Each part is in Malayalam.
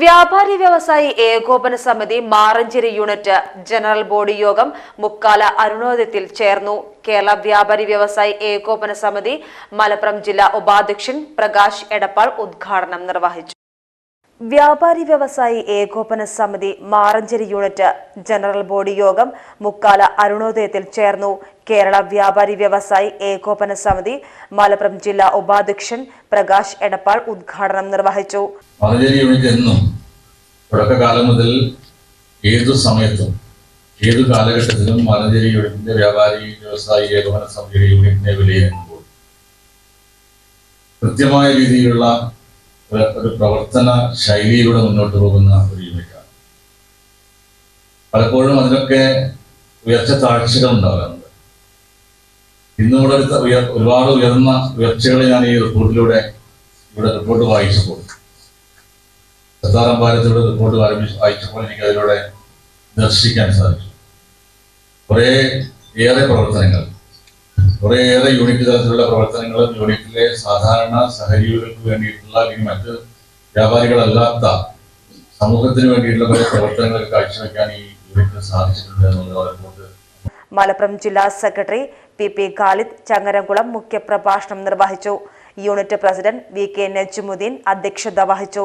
വ്യാപാരി വ്യവസായി ഏകോപന സമിതി മാറഞ്ചേരി യൂണിറ്റ് ജനറൽ ബോഡി യോഗം മുക്കാല അരുണോദയത്തിൽ ചേർന്നു. കേരള വ്യാപാരി വ്യവസായി ഏകോപന സമിതി മലപ്പുറം ജില്ലാ ഉപാധ്യക്ഷൻ പ്രകാശ് എടപ്പാൾ ഉദ്ഘാടനം നിർവഹിച്ചു. വ്യാപാരി വ്യവസായി ഏകോപന സമിതി മാറഞ്ചേരി യൂണിറ്റ് ജനറൽ ബോഡി യോഗം മുക്കാല അരുണോദയത്തിൽ ചേർന്നു. കേരള വ്യാപാരി വ്യവസായി ഏകോപന സമിതി മലപ്പുറം ജില്ലാ ഉപാധ്യക്ഷൻ പ്രകാശ് എടപ്പാൾ ഉദ്ഘാടനം നിർവഹിച്ചു. മലഞ്ചേരി യൂണിറ്റ് എന്നും തുടക്കകാലം മുതൽ ഏതു സമയത്തും ഏതു കാലഘട്ടത്തിലും മലഞ്ചേരി യൂണിറ്റിന്റെ വ്യാപാരി വ്യവസായി ഏകോപന സമിതിയുടെ യൂണിറ്റിനെ വിലയിരുത്തുമ്പോൾ കൃത്യമായ രീതിയിലുള്ള ഒരു- പ്രവർത്തന ശൈലിയിലൂടെ മുന്നോട്ട് പോകുന്ന ഒരു യൂണിറ്റാണ്. പലപ്പോഴും അതിനൊക്കെ ഉയർച്ച താഴ്ചകൾ ഉണ്ടാകാറുണ്ട്. ഇന്നും ഇവിടെ ഉയർ- ഒരുപാട് ഉയർന്ന ഉയർച്ചകൾ ഞാൻ ഈ റിപ്പോർട്ടിലൂടെ ഇവിടെ റിപ്പോർട്ട് വായിച്ചപ്പോൾ സത്താറാം റിപ്പോർട്ട് ആരംഭിച്ച് വായിച്ചപ്പോൾ എനിക്ക് അതിലൂടെ ദർശിക്കാൻ സാധിച്ചു. കുറേ ഏറെ പ്രവർത്തനങ്ങൾ. കുറേയേറെ യൂണിറ്റ് തലത്തിലുള്ള പ്രവർത്തനങ്ങളും യൂണിറ്റിലെ സാധാരണ സഹജീവികൾക്ക് വേണ്ടിയിട്ടുള്ള അല്ലെങ്കിൽ മറ്റ് വ്യാപാരികളല്ലാത്ത സമൂഹത്തിന് വേണ്ടിയിട്ടുള്ള കുറെ പ്രവർത്തനങ്ങൾ കാഴ്ചവെക്കാൻ ഈ യൂണിറ്റിന് സാധിച്ചിട്ടുണ്ട് എന്നുള്ള മലപ്പുറം ജില്ലാ secretary P P Khalid Changaramkulam മുഖ്യപ്രഭാഷണം നിർവഹിച്ചു. Unit president V K Najmudheen അധ്യക്ഷത വഹിച്ചു.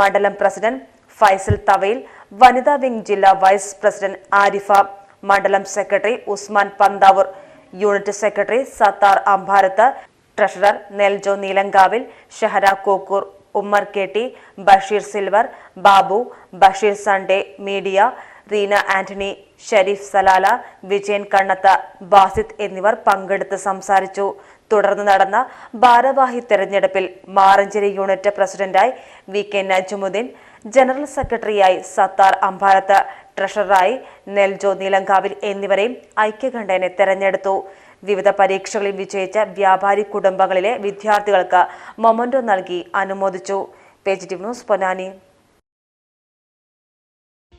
മണ്ഡലം പ്രസിഡന്റ് ഫൈസൽ തവയിൽ വനിതാ വിംഗ് ജില്ലാ വൈസ് പ്രസിഡന്റ് ആരിഫ മണ്ഡലം secretary Usman Panthavoor unit secretary Sathar Ambarath treasurer Neljo Neelankavil Shahara Kokkur Ummer K T Basheer silver Babu Basheer Sunday media Reena Antony Sherif Salala Vijayan Kannath Basith എന്നിവർ പങ്കെടുത്ത് സംസാരിച്ചു. തുടർന്ന് നടന്ന ഭാരവാഹി തെരഞ്ഞെടുപ്പിൽ മാറഞ്ചേരി യൂണിറ്റ് പ്രസിഡന്റായി വി കെ നജുമുദ്ദീൻ ജനറൽ സെക്രട്ടറിയായി സത്താർ അമ്പാരത്ത് ട്രഷററായി നെൽജോ നീലങ്കാവിൽ എന്നിവരെയും ഐക്യകണ്ഠേനെ തെരഞ്ഞെടുത്തു. വിവിധ പരീക്ഷകളിൽ വിജയിച്ച വ്യാപാരി കുടുംബങ്ങളിലെ വിദ്യാർത്ഥികൾക്ക് മൊമന്റോ നൽകി അനുമോദിച്ചു. Page news Ponnani.